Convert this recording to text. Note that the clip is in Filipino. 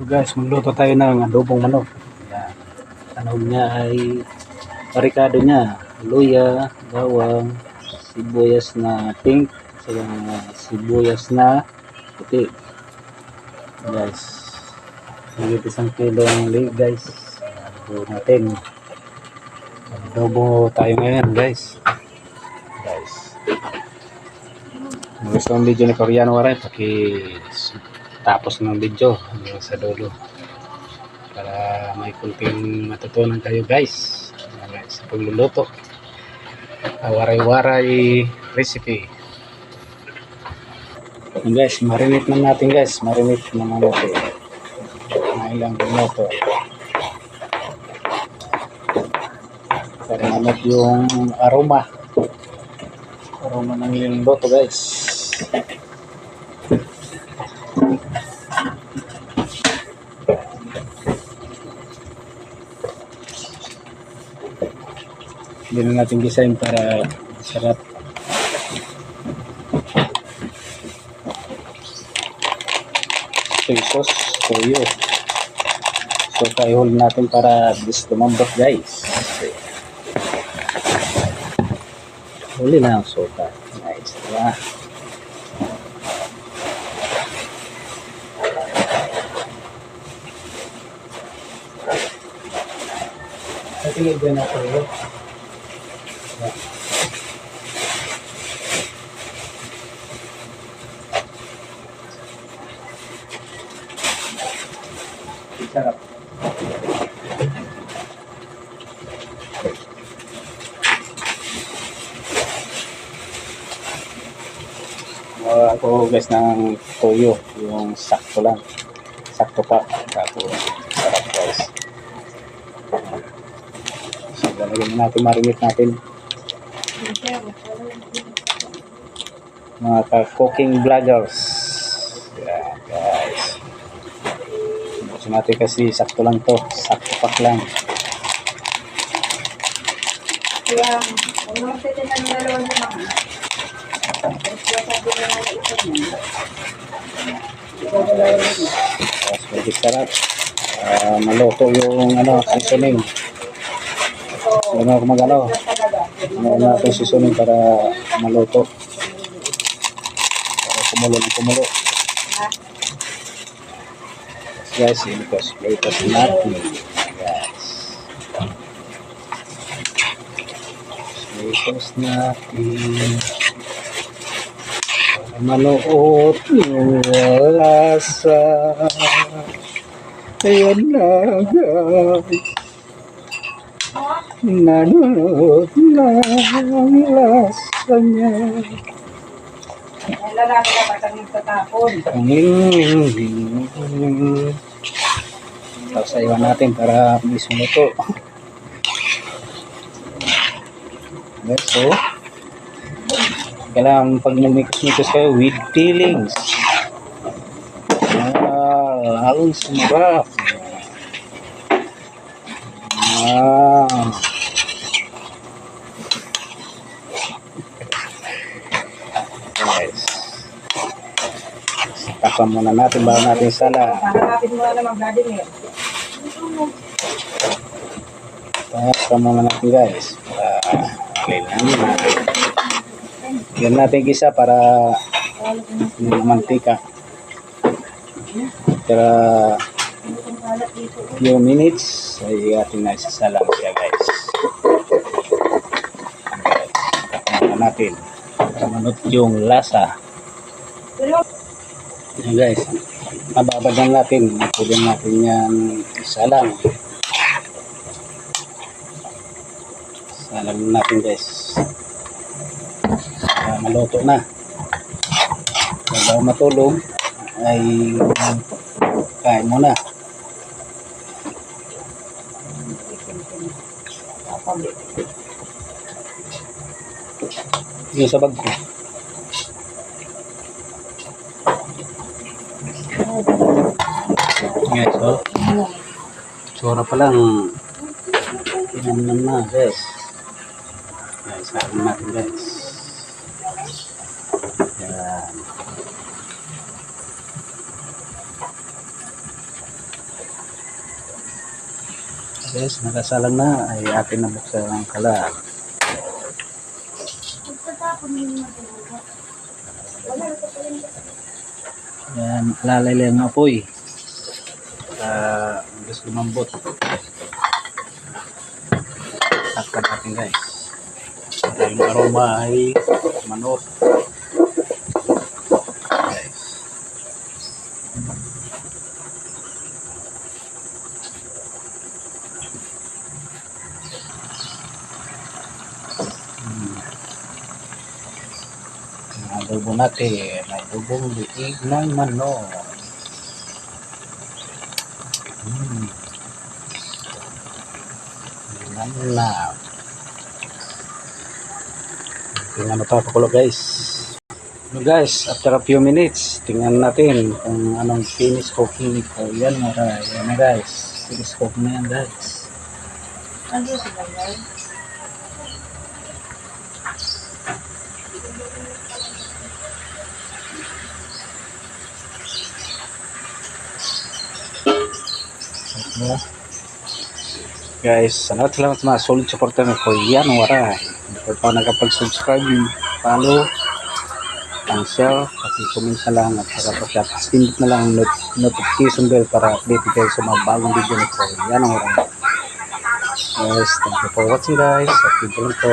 So guys, magluto tayo ng adobong manok. Yan. Ano niya ay parikado niya. Luya, bawang, sibuyas na pink, saka sibuyas na puti. Guys, higit isang kilo ang leg guys. Adobo natin. Adobo tayo ngayon guys. Guys. Kung gusto ang video ni Koreano Waray, paki tapos ng video hanggang sa dulo. Para may kunting matutunan kayo guys. Sa pagluluto. Waray-waray recipe. Ayan, guys marinate na natin guys. Marinate na natin. Mga ilang minuto. Para manot yung aroma. Aroma ng ilang luto guys Hindi na natin design para sarap. Soy sauce, toyo. So, i-hold natin para this lumambot guys. Okay. Huli na ang soka. Nice. Diba? Natingin din ako yun. Sarap. Mga ako guys ng toyo, yung sakto lang. Sakto pa. Tapos sarap guys. So, lalagyan natin, marinate natin. Mga ka-cooking vloggers. Yan guys. Gusto natin kasi sakto lang to. Sakto pak lang. Kaya, ano ang pwede na ng dalawang naman? Kaya sabi na nga ito niya. Ikaw wala rin. Tapos medyo sarap. Ah, maluto yung ano, seasoning. So, Ano ako mag ano natin seasoning para maluto. Para kumulo ng kumulo. Ha? Guys, ilikos. Ilikos natin. Guys. Ilikos natin. Para maluot yung lasa. Ayan na guys. Nanonood na ang lasa niya. Lalaki na batang nagtatapon. Ang ling Tapos iwan natin para mismo ito. Okay, so kailangan pag nagmikos-mikos kayo with feelings. Ah, lalong sumarap. Ah. Guys. Takpan muna natin bago natin sala. Hanapin mo na naman Vladimir. Takpan muna natin guys. Kailangan natin. Yan natin gisa para yung mantika. Para few minutes ay ating naisasalang siya guys. Muna natin. Para manot yung lasa. Yan guys. Mababad lang natin. Pwede natin yan isalang. Salang natin guys. Para maluto na. Bago matulog ay kain muna. Yung sa ko. Yes, oh. Tsura pa lang. Yan na guys. Guys, sabi natin guys. Yan. Guys, nakasalang na ay atin na buksan ang kalan. Yan, lalay lang ang apoy. Para gusto lumambot. Takpan natin guys. Para yung aroma ay manok. Guys. Hmm. Adobo natin, may adobong liig ng manok. Hmm. Nanap. Tingnan mo ito pakulo guys. Ano guys, after a few minutes, tingnan natin kung anong finish cooking ito. Yan mga yan na guys. Finish cooking na yan guys. Ano sila yan? No? Guys, salamat salamat sa mga solid supporter ko. Yan, wala. Kung pa nakapag-subscribe, follow, ang share, pati comment na lang at saka pagka pindot na lang ang not- notification bell para update kayo sa mga bagong video nito. Yan ang wala. Yes, thank you for watching guys. At video lang po.